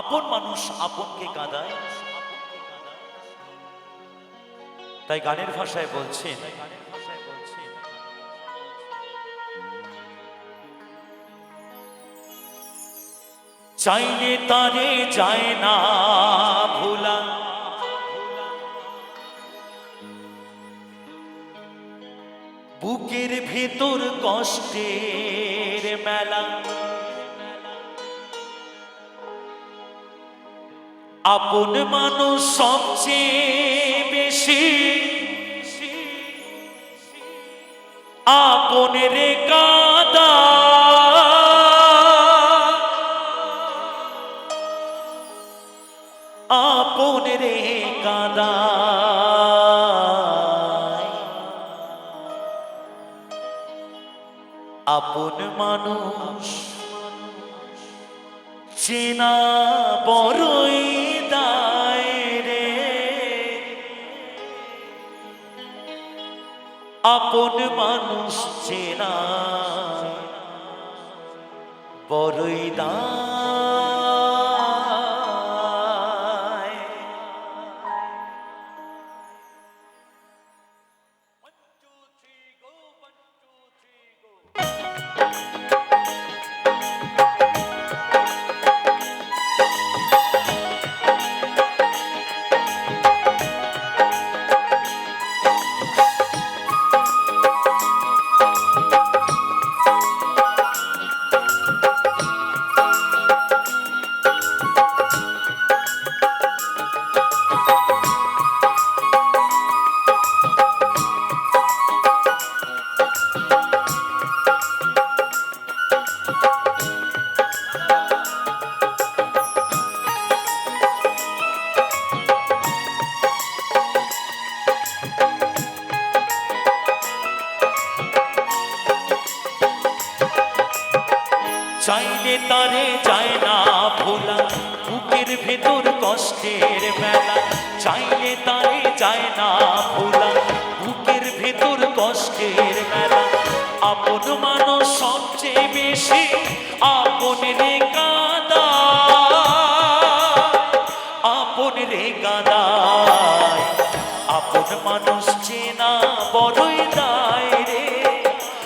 আপন মানুষ আপনকে কাঁদায়। তাই গানের ভাষায় বলছেন, চাইলে তারে যায় না ভোলা। বুকের ভেতর কষ্টের মেলা। আপন মানুষ সবচেয়ে বেশি। আপন রে কাদা আপন রে কাদা আপন মানুষ চেনা বড়ই আপন মানুষ চেনা। বড়ই দায় চাইলে তারে যায় না ভোলা। বুকের ভেতর কষ্টের মেলা চাইলে তারে যায় না ভোলা। বুকের ভেতর কষ্টের মেলা আপন মানুষ সবচেয়ে বেশি আপন রে কাদা আপন রে কাদায় আপন মানুষ চেনা বড়ই দায় রে।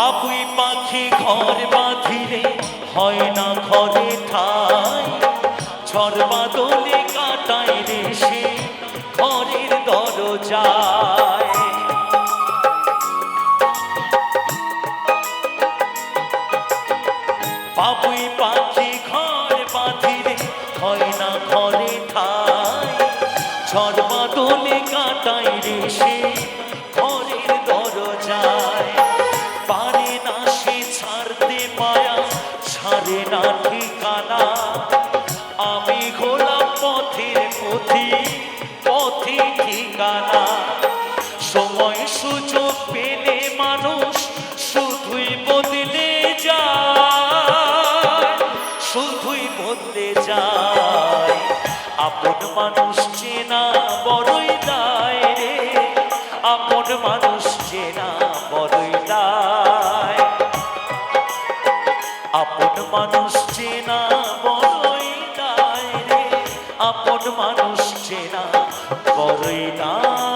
বাবুই পাখি ঘর বাঁধিলে হয় না ঘরে ঠাই। ঝড় বাদলে কাটায় রে সে ঘরের দরজায়। বাবুই পাখি ঘর বাঁধিলে হয় না ঘরে ঠাই। ঝড় বাদলে কাটায় রে সে ঠিকানা। সময় সুযোগ পেলে মানুষ শুধুই বদলে যায়, শুধুই বদলে যায়। আপন মানুষ চেনা বড়ই দায় রে, আপন মানুষ চেনা বড়ই দায়। আপন মানুষ চেনা বড়ই দায় রে, আপন মানুষ চেনা বড়ই দায়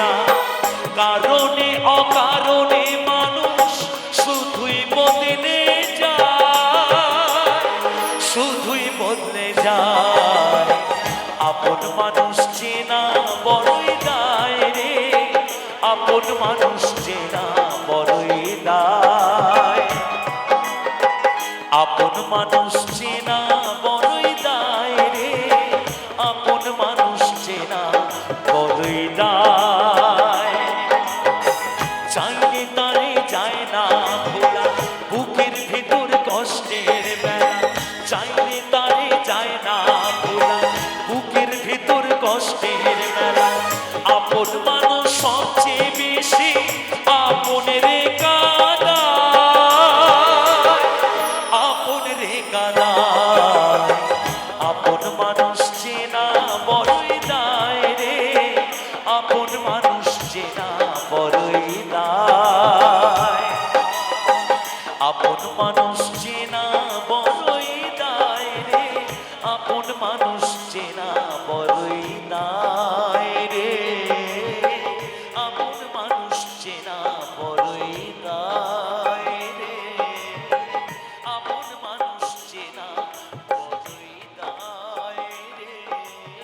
চেনা কারণে, অকারণে মানুষ শুধুই বদলে যায়। শুধুই বদলে যায়। আপন মানুষ চেনা বড়ই দায় রে। আপন মানুষ চেনা বড়ই দায়। আপন মানুষ চেনা মানুষ সবচেয়ে আপন মানুষ চেনা দায় রে। আপন মানুষ